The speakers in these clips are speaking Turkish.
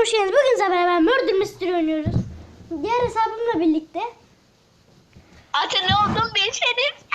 hoş geldiniz. Bugün sizlerle beraber Murder Mystery oynuyoruz. Diğer hesabımla birlikte. Atı ne oldum bilseniz.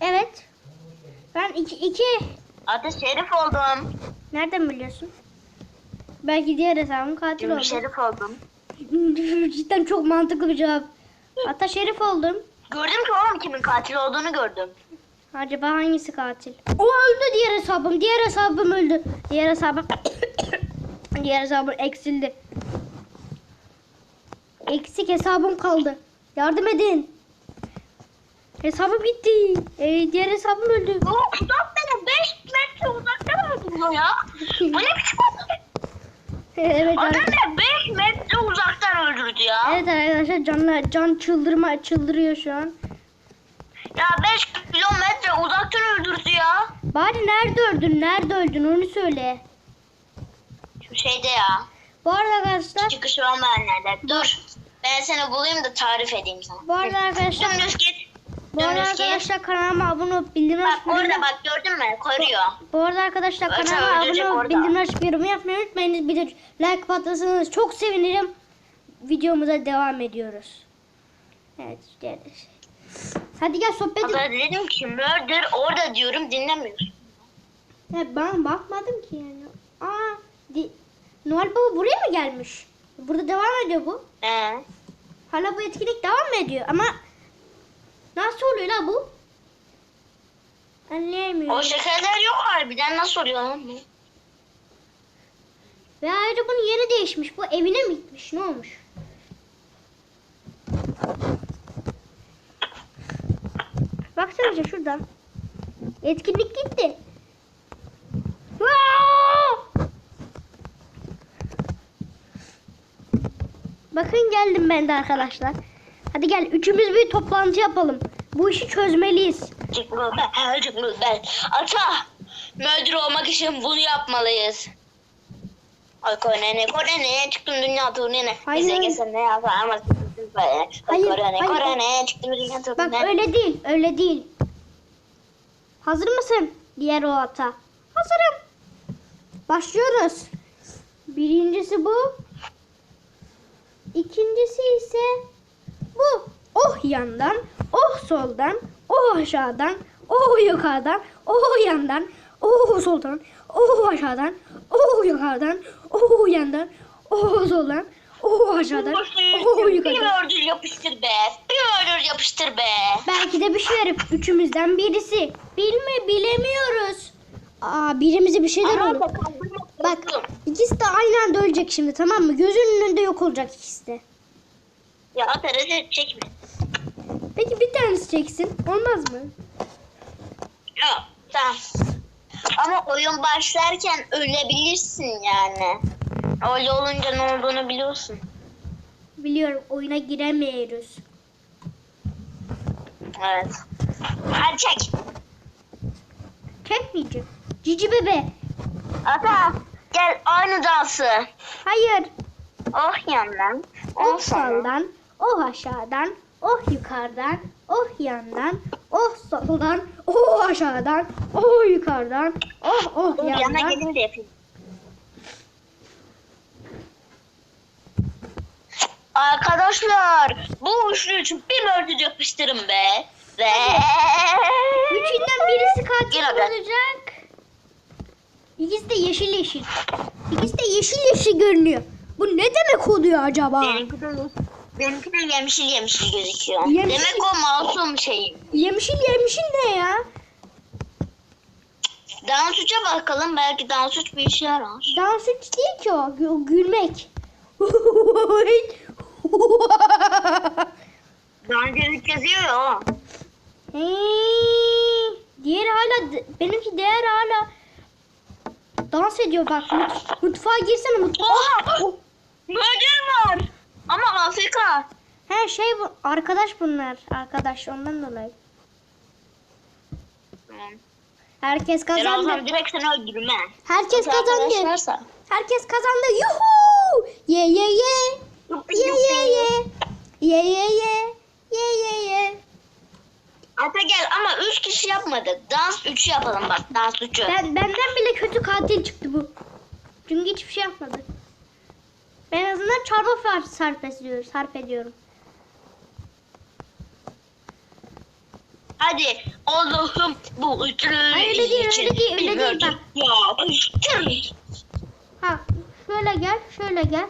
Evet. Ben iki, iki... Atı şerif oldum. Nereden biliyorsun? Belki diğer hesabım katil Şimdi oldu. şerif oldum. Cidden çok mantıklı bir cevap. Hatta şerif oldum. Gördüm ki oğlum kimin katil olduğunu gördüm. Acaba hangisi katil? O öldü diğer hesabım. Diğer hesabım öldü. Diğer hesabım... diğer hesabım eksildi. Eksik hesabım kaldı. Yardım edin. Hesabım gitti. Ee, diğer hesabım öldü. Bu uzak beni 5 metre uzaktan öldürüyor ya. Bu ne biçim evet, Adam arkadaşlar. beni 5 metre uzaktan öldürdü ya. Evet arkadaşlar canla, can çıldırma çıldırıyor şu an. Ya 5 kilometre uzaktan öldürdü ya. Bari nerede öldün? Nerede öldün? Onu söyle. Şu şeyde ya. Bu arada arkadaşlar Çıkışı olmayan nerede? Dur. Ben seni bulayım da tarif edeyim sana. bu arada arkadaşlar Dümdüz git. bu arada arkadaşlar kanalıma abone olup bildirim Bak orada bak gördün mü? Koruyor. Bu arada arkadaşlar Zaten kanalıma abone olup orada. bildirim açıp yorum yapmayı unutmayınız. Bir de like patlasanız çok sevinirim. Videomuza devam ediyoruz. Evet işte. Hadi gel sohbet edelim. Hatta dedim ki murder orada diyorum dinlemiyorsun. Ya ben bakmadım ki yani. Aa, di- Noel Baba buraya mı gelmiş? Burada devam ediyor bu. Ee, Hala bu etkinlik devam mı ediyor? Ama nasıl oluyor la bu? Anlayamıyorum. o şekerler yok harbiden nasıl oluyor lan bu? Ve ayrıca bunun yeri değişmiş. Bu evine mi gitmiş? Ne olmuş? Baksanıza şuradan. Etkinlik gitti. Bakın geldim ben de arkadaşlar. Hadi gel üçümüz bir toplantı yapalım. Bu işi çözmeliyiz. Ben. Ata, murder olmak için bunu yapmalıyız. Ay korene, korene, çıktım dünya. Hayır. Bize gelsen ne yapar Ay Hayır, korene, hayır. korene, çıktım Bak turine. öyle değil, öyle değil. Hazır mısın? Diğer o ata. Hazırım. Başlıyoruz. Birincisi bu. İkincisi ise bu. Oh yandan, oh soldan, oh aşağıdan, oh yukarıdan, oh yandan, oh soldan, oh aşağıdan, oh yukarıdan, oh yandan, oh soldan, oh aşağıdan, Bir yukarıdan. murder yapıştır be, bir murder yapıştır be. Belki de bir şerif. Üçümüzden birisi. Bilme bilemiyoruz. Aa birimize bir şeyler bakalım, Bak ikisi de aynı anda ölecek şimdi tamam mı? Gözünün önünde yok olacak ikisi de. Ya ata rezil çekme. Peki bir tanesi çeksin. Olmaz mı? Yok, tamam. Ama oyun başlarken ölebilirsin yani. Öyle olunca ne olduğunu biliyorsun. Biliyorum oyuna giremiyoruz. Evet. Hadi çek. Çekmeyeceğim. Cici bebe. Ata gel aynı dansı. Hayır. Oh yandan. Oh Oh soldan. Oh aşağıdan. Oh yukarıdan. Oh yandan. Oh soldan. Oh aşağıdan. Oh yukarıdan. Oh oh Dur, Yana yandan. gelin de yapayım. Arkadaşlar bu üçlü için bir mörtü yapıştırın be. Ve... Üçünden birisi katil olacak. İkisi de yeşil yeşil. İkisi de yeşil yeşil görünüyor. Bu ne demek oluyor acaba? Benimki de, benimki de yemişil yemişil gözüküyor. Yemişil- Demek o masum şey. Yemişil yemişil ne ya? Dans uça bakalım belki dans uç bir işe yarar. Dans hiç değil ki o. Gü- gülmek. Gözük yazıyor ya. Hey, diğer hala benimki diğer hala dans ediyor bak. Mut, mutfağa girsene mutfağa. Oha! Oh, var. Ama Afrika. Her şey bu. Arkadaş bunlar. Arkadaş ondan dolayı. Herkes kazandı. zaman direkt seni öldürürüm. Herkes kazandı. Arkadaşlarsa. Herkes kazandı. Yuhu! Ye ye ye. Ye ye ye. Ye ye. Ata gel ama üç kişi yapmadık. Dans üçü yapalım bak. Dans üçü. Ben, benden bile kötü katil çıktı bu. Çünkü hiçbir şey yapmadı. Ben en azından far- sarf ediyorum. Sarf ediyorum. Hadi Allah'ım bu üçlü Hayır, öyle değil, için öyle değil, öyle değil, ödül yapıştır. Ha şöyle gel, şöyle gel.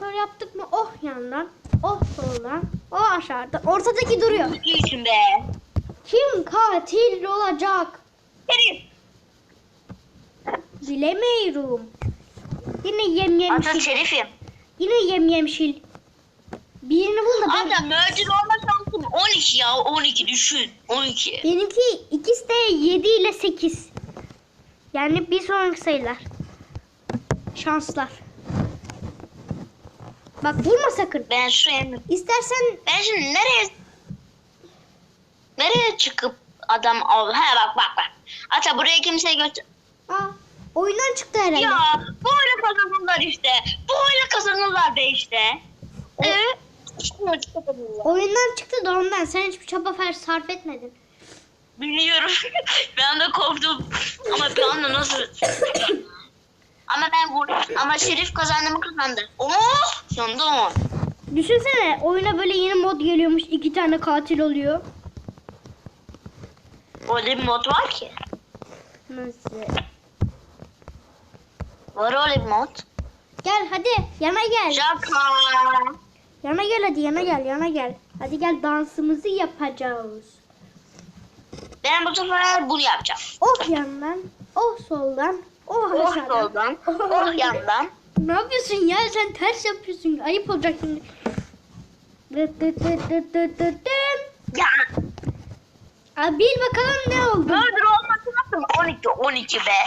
Böyle yaptık mı? Oh yandan, oh soldan, oh aşağıda. Ortadaki duruyor. İyisin be. Kim katil olacak? Herif. Bilemiyorum. Yine yem Ata yemşil. şerifim. Yine yem yemşil. Birini bul da ben... Ata murder olma şansım 12 ya 12 düşün. 12. Benimki ikisi de 7 ile 8. Yani bir sonraki sayılar. Şanslar. Bak vurma sakın. Ben şu en... İstersen Ben şimdi nereye... Nereye çıkıp adam al? He bak bak bak. Ata buraya kimseyi götür... Aa, oyundan çıktı herhalde. Ya böyle kazanırlar işte. Böyle kazanırlar be işte. Evet. Çıkmıyor çıkabilirler. Oyundan çıktı da ondan. Sen hiçbir çaba fer sarf etmedin. Biliyorum. ben de korktum. Ama bir anda nasıl... Ama ben vur. Ama Şerif kazandı mı kazandı. Oh! Sonunda o. Düşünsene oyuna böyle yeni mod geliyormuş. iki tane katil oluyor. Öyle bir mod var ki. Nasıl? Var öyle bir mod. Gel hadi yana gel. Şaka. Yana gel hadi yana gel yana gel. Hadi gel dansımızı yapacağız. Ben bu sefer bunu yapacağım. Oh yandan, oh soldan, oh Oh soldan, oh yandan. Ne yapıyorsun ya? Sen ters yapıyorsun. Ayıp olacak şimdi. Dıt dıt dıt dıt dıt dıt. Ya. Aa, bil bakalım ne oldu? Murder olması nasıl? 12, 12 be.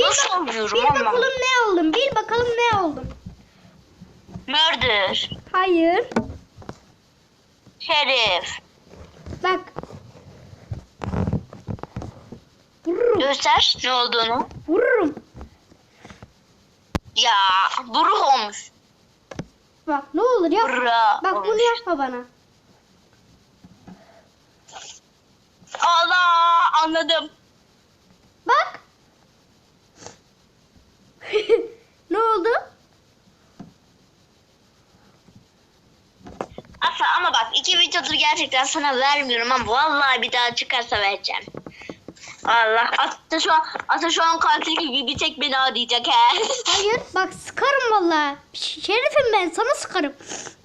Nasıl oluyorum Bil ama? bakalım ne oldum? Bil bakalım ne oldum? Murder. Hayır. Şerif. Bak. Vururum. Göster ne olduğunu. Vururum. Ya buruh olmuş. Bak ne olur yap. Bak olmuş. bunu yapma bana. Allah anladım. Bak. ne oldu? Asa ama bak iki videodur gerçekten sana vermiyorum ama vallahi bir daha çıkarsa vereceğim. Allah Ata şu an, Ata şu an katil gibi bir tek beni arayacak he. Hayır. Bak sıkarım vallahi. Ş- Şerifim ben sana sıkarım.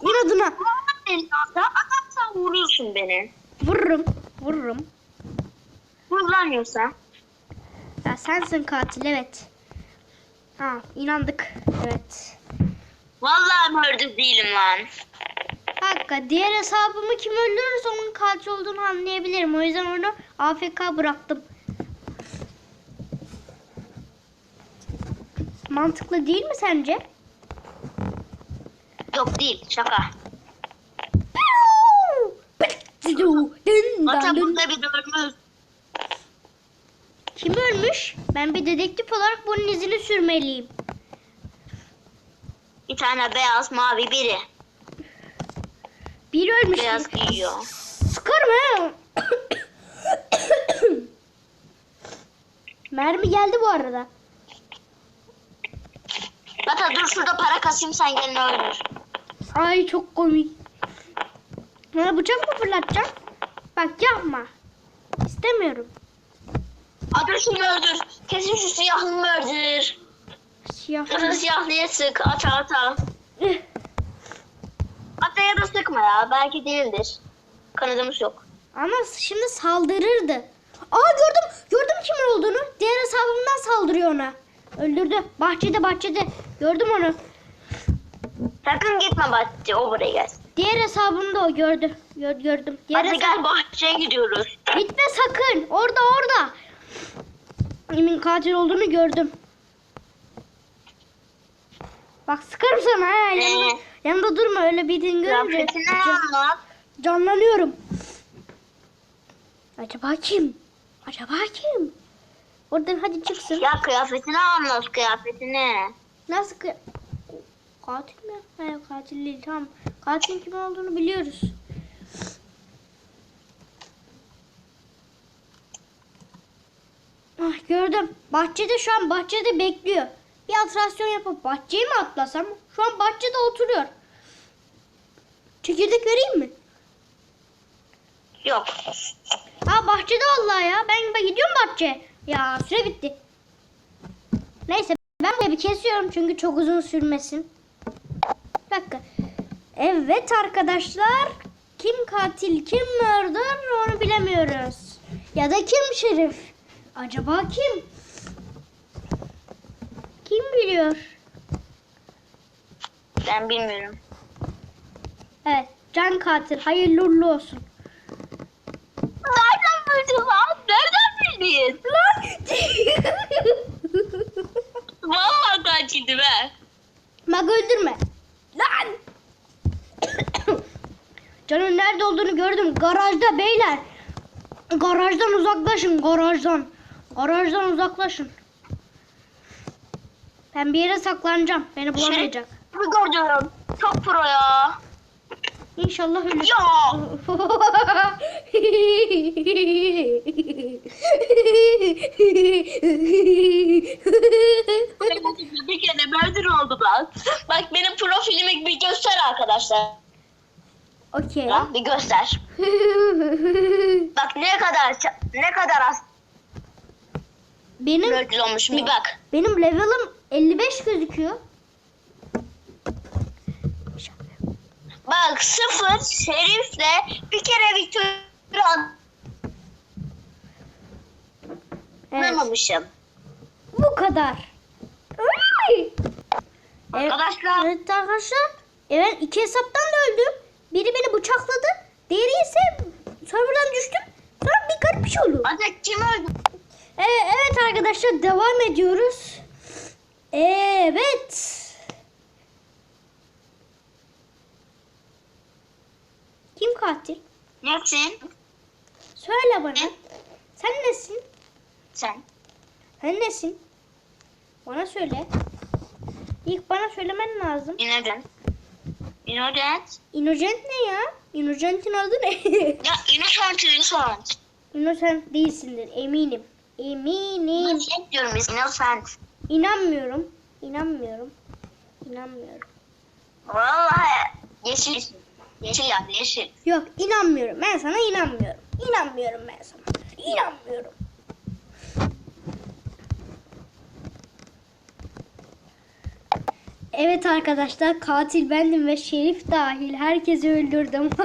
İnadına. Ata, Ata sen vuruyorsun beni. Vururum. Vururum. Vurulamıyorsa. Ya sensin katil evet. Ha inandık. Evet. Vallahi murder değilim lan. Hakika diğer hesabımı kim öldürürse onun katil olduğunu anlayabilirim. O yüzden onu AFK bıraktım. Mantıklı değil mi sence? Yok değil şaka. Dın. burada bir ölmüş. Kim ölmüş? Ben bir dedektif olarak bunun izini sürmeliyim. Bir tane beyaz mavi biri. Biri ölmüş. Beyaz giyiyor. Sıkarım ha. Mermi geldi bu arada. Ata dur şurada para kasayım sen gelin öldür. Ay çok komik. Bana bıçak mı fırlatacaksın? Bak yapma. İstemiyorum. Ata şunu öldür. Kesin şu siyahlı mı öldür? Siyah. Ya da siyahlıya sık. Ata ata. Eh, Ata ya da sıkma ya. Belki değildir. Kanadımız yok. Ama şimdi saldırırdı. Aa gördüm. Gördüm kimin olduğunu. Diğer hesabımdan saldırıyor ona. Öldürdü. Bahçede bahçede. Gördüm onu. Sakın gitme bahçeye. O buraya gelsin. Diğer hesabımda o gördü. Gör, gördüm. Diğer Hadi hesab- gel bahçeye gidiyoruz. Gitme sakın. Orada orada. Emin katil olduğunu gördüm. Bak sıkarım sana ha. Yanında, Ee? yanında durma öyle birini görünce. Can- canlanıyorum. Acaba kim? Acaba kim? Oradan hadi çıksın. Ya kıyafetini anlat kıyafetini. Nasıl kı- katil mi? Hayır katil değil tamam. Katilin kim olduğunu biliyoruz. Ah gördüm. Bahçede şu an bahçede bekliyor. Bir atrasyon yapıp bahçeye mi atlasam? Şu an bahçede oturuyor. Çekirdek vereyim mi? Yok. Ha bahçede vallahi ya. Ben, ben gidiyorum bahçeye. Ya süre bitti. Neyse ben bunu bir kesiyorum çünkü çok uzun sürmesin. Bir dakika. Evet arkadaşlar. Kim katil kim murder onu bilemiyoruz. Ya da kim şerif? Acaba kim? Kim biliyor? Ben bilmiyorum. Evet can katil hayırlı uğurlu olsun. Nereden bildin lan? Bildin? Lan! Vallahi kaçıydı be. Bak öldürme. Lan! Canın nerede olduğunu gördüm. Garajda beyler. Garajdan uzaklaşın. Garajdan. Garajdan uzaklaşın. Ben bir yere saklanacağım. Beni bulamayacak. Bir gördüm. Çok pro ya. İnşallah ölür. Ya. bir kere murder oldu lan. Bak benim profilimi bir göster arkadaşlar. Okey. Lan bir göster. Bak ne kadar ne kadar az benim murder olmuş bir bak. benim level'ım 55 gözüküyor. Bak sıfır şerifle bir kere Victor Evet. anlamamışım. Bu kadar. Evet. Arkadaşlar Evet arkadaşlar. Evet iki hesaptan da öldüm. Biri beni bıçakladı. Diğeri ise serverdan düştüm. Sonra bir garip bir şey oldu. Hadi kim öldü? Ee, evet arkadaşlar devam ediyoruz. Evet. Kim katil? Nesin? Söyle bana. Ne? Sen nesin? Sen. Sen nesin? Bana söyle. İlk bana söylemen lazım. Innocent. Innocent. Innocent ne ya? Innocent'in adı ne? Ya innocent, innocent. Innocent değilsindir eminim. Eminim. Innocent diyorum biz. Innocent. İnanmıyorum. İnanmıyorum. İnanmıyorum. Vallahi yeşil. Yeşil ya yeşil. Yok inanmıyorum. Ben sana inanmıyorum. İnanmıyorum ben sana. İnanmıyorum. Evet arkadaşlar katil bendim ve şerif dahil herkesi öldürdüm.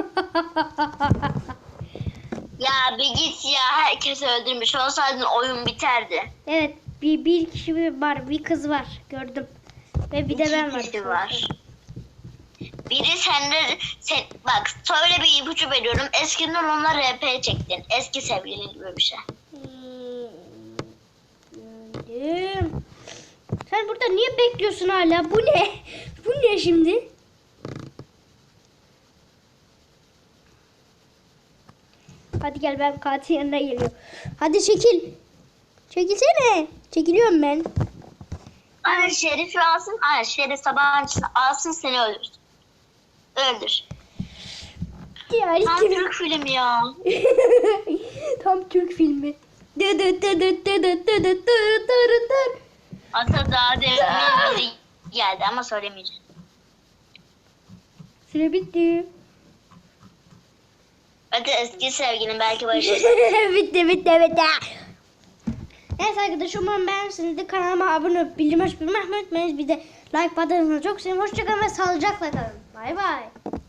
Ya bir git ya herkesi öldürmüş olsaydın oyun biterdi. evet bir, bir kişi var bir kız var gördüm. Ve bir de ben İki kişi var. Biri sende sen bak söyle bir ipucu veriyorum. Eskiden onunla RP çektin. Eski sevgilin gibi bir şey. Hmm. Sen burada niye bekliyorsun hala? Bu ne? Bu ne şimdi? Hadi gel ben katil yanına geliyorum. Hadi çekil. Çekilsene. Çekiliyorum ben. Ay Şerif alsın. Ay Şerif Sabancı'nı alsın seni öldürsün. Öldür. Diğer Tam iki- Türk filmi ya. Tam Türk filmi. Dı dı dı dı dı dı dı dı dı dı dı. Aslında daha demin biri geldi ama söylemeyeceğim. Süre bitti. Hadi eski sevgilin belki barışırsın. bitti bitti bitti. Neyse arkadaşlar umarım beğenirsiniz. De kanalıma abone olup bildirim açmayı unutmayın. Bir de like butonuna çok seviyorum. Hoşçakalın ve sağlıcakla kalın. 拜拜。